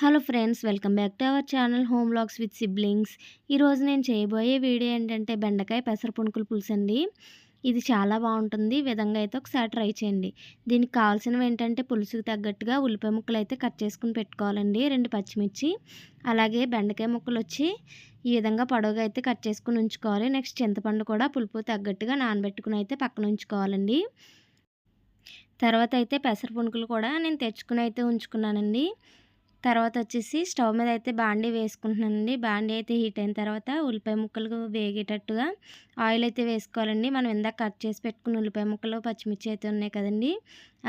Hello friends welcome back to our channel home vlogs with siblings. ఈరోజు నేను చేయబోయే video ఏంటంటే బెండకాయ పెసర పుణుకులు పులుసు అండి. ఇది చాలా బాగుంటుంది ఈ విధంగా అయితే ఒకసారి ట్రై చేయండి. దీనికి కావాల్సినవి ఏంటంటే పులుసుకు తగ్గట్టుగా ఉల్లిపాయ ముక్కలు అయితే కట్ చేసుకుని పెట్టుకోవాలండి రెండు పచ్చిమిర్చి. అలాగే బెండకాయ ముక్కలు వచ్చి ఈ విధంగా పొడవుగా అయితే కట్ చేసుకుని ఉంచుకోవాలి. నెక్స్ట్ చింతపండు కూడా పులుపు తగ్గట్టుగా నానబెట్టుకుని అయితే పక్కన ఉంచుకోవాలండి. తర్వాత అయితే పెసర పుణుకులు కూడా నేను తెచ్చుకుని అయితే ఉంచుకున్నానండి. తర్వాత వచ్చేసి స్టవ్ మీద అయితే బాండీ వేసుకుంటున్నానండి. బాండీ అయితే హీట్ అయిన తర్వాత ఉల్లిపాయ ముక్కలు వేగేటట్టుగా ఆయిల్ అయితే వేసుకోవాలండి. మనం ఇందాక కట్ చేసి పెట్టుకున్న ఉల్లిపాయ ముక్కలు పచ్చిమిర్చి అయితే ఉన్నాయి కదండి.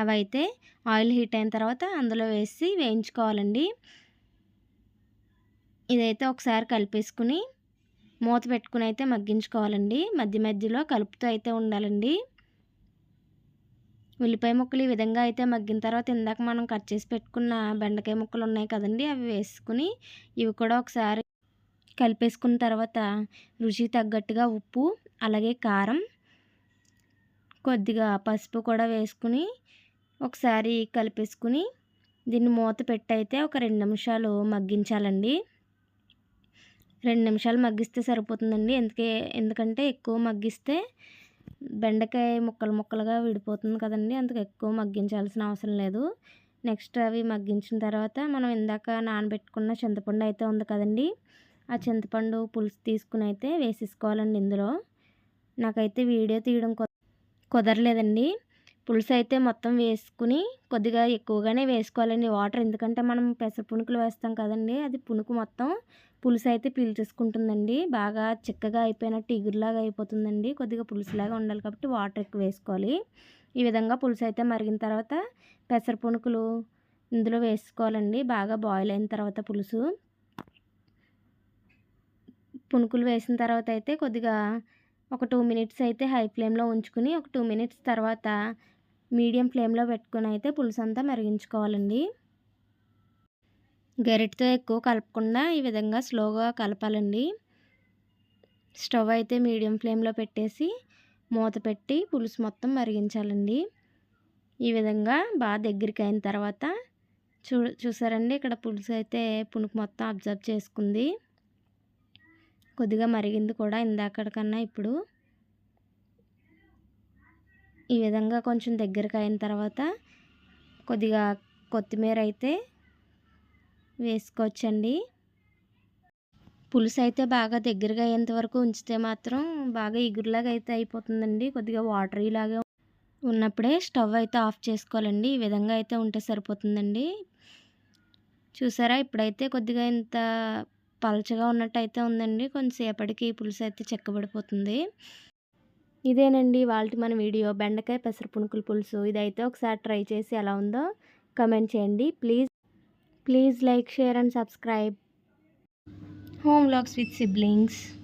అవి అయితే ఆయిల్ హీట్ అయిన తర్వాత అందులో వేసి వేయించుకోవాలండి. ఇదైతే ఒకసారి కలిపేసుకుని మూత పెట్టుకుని అయితే మగ్గించుకోవాలండి. మధ్య మధ్యలో కలుపుతూ అయితే ఉండాలండి. ఉల్లిపాయ ముక్కలు ఈ విధంగా అయితే మగ్గిన తర్వాత ఇందాక మనం కట్ చేసి పెట్టుకున్న బెండకాయ ముక్కలు ఉన్నాయి కదండి అవి వేసుకుని ఇవి కూడా ఒకసారి కలిపేసుకున్న తర్వాత రుచి తగ్గట్టుగా ఉప్పు అలాగే కారం కొద్దిగా పసుపు కూడా వేసుకుని ఒకసారి కలిపేసుకుని దీన్ని మూత పెట్టి అయితే ఒక రెండు నిమిషాలు మగ్గించాలండి. రెండు నిమిషాలు మగ్గిస్తే సరిపోతుందండి ఎందుకే ఎందుకంటే ఎక్కువ మగ్గిస్తే బెండకాయ ముక్కలు ముక్కలుగా విడిపోతుంది కదండి. అందుకు ఎక్కువ మగ్గించాల్సిన అవసరం లేదు. నెక్స్ట్ అవి మగ్గించిన తర్వాత మనం ఇందాక నానబెట్టుకున్న చింతపండు అయితే ఉంది కదండి. ఆ చింతపండు పులుసు తీసుకుని అయితే వేసేసుకోవాలండి ఇందులో. నాకైతే వీడియో తీయడం కుదరలేదండి. పులుసు అయితే మొత్తం వేసుకుని కొద్దిగా ఎక్కువగానే వేసుకోవాలండి వాటర్. ఎందుకంటే మనం పెసర పునుకులు వేస్తాం కదండి అది పునుకు మొత్తం పులుసు అయితే పీల్చేసుకుంటుందండి. బాగా చిక్కగా అయిపోయినట్టు ఇగురులాగా అయిపోతుందండి. కొద్దిగా పులుసులాగా ఉండాలి కాబట్టి వాటర్ ఎక్కువ వేసుకోవాలి. ఈ విధంగా పులుసు అయితే మరిగిన తర్వాత పెసర పునుకులు ఇందులో వేసుకోవాలండి. బాగా బాయిల్ అయిన తర్వాత పులుసు. పునుకులు వేసిన తర్వాత అయితే కొద్దిగా ఒక టూ మినిట్స్ అయితే హై ఫ్లేమ్లో ఉంచుకుని ఒక టూ మినిట్స్ తర్వాత మీడియం ఫ్లేమ్లో పెట్టుకుని అయితే పులుసు అంతా మరిగించుకోవాలండి. గరిటతో ఎక్కువ కలపకుండా ఈ విధంగా స్లోగా కలపాలండి. స్టవ్ అయితే మీడియం ఫ్లేమ్లో పెట్టేసి మూత పెట్టి పులుసు మొత్తం మరిగించాలండి. ఈ విధంగా బాగా దగ్గరికి అయిన తర్వాత చూ చూసారండి ఇక్కడ పులుసు అయితే పునుకు మొత్తం అబ్జర్వ్ చేసుకుంది. కొద్దిగా మరిగింది కూడా ఇందాకడికన్నా ఇప్పుడు. ఈ విధంగా కొంచెం దగ్గరకు అయిన తర్వాత కొద్దిగా కొత్తిమీర అయితే వేసుకోవచ్చండి. పులుసు అయితే బాగా దగ్గరగా అయ్యేంత వరకు ఉంచితే మాత్రం బాగా ఇగురులాగా అయితే అయిపోతుందండి. కొద్దిగా వాటర్ లాగా ఉన్నప్పుడే స్టవ్ అయితే ఆఫ్ చేసుకోవాలండి. ఈ విధంగా అయితే ఉంటే సరిపోతుందండి. చూసారా? ఇప్పుడైతే కొద్దిగా ఇంత పలచగా ఉన్నట్టు అయితే ఉందండి కొంచెంసేపటికి పులుసు అయితే చెక్కబడిపోతుంది. ఇదేనండి వాళ్ళకి మన వీడియో. బెండకాయ పెసర పునుకుల పులుసు. ఇదైతే ఒకసారి ట్రై చేసి ఎలా ఉందో కమెంట్ చేయండి. Please please like share and subscribe. Home vlogs with siblings.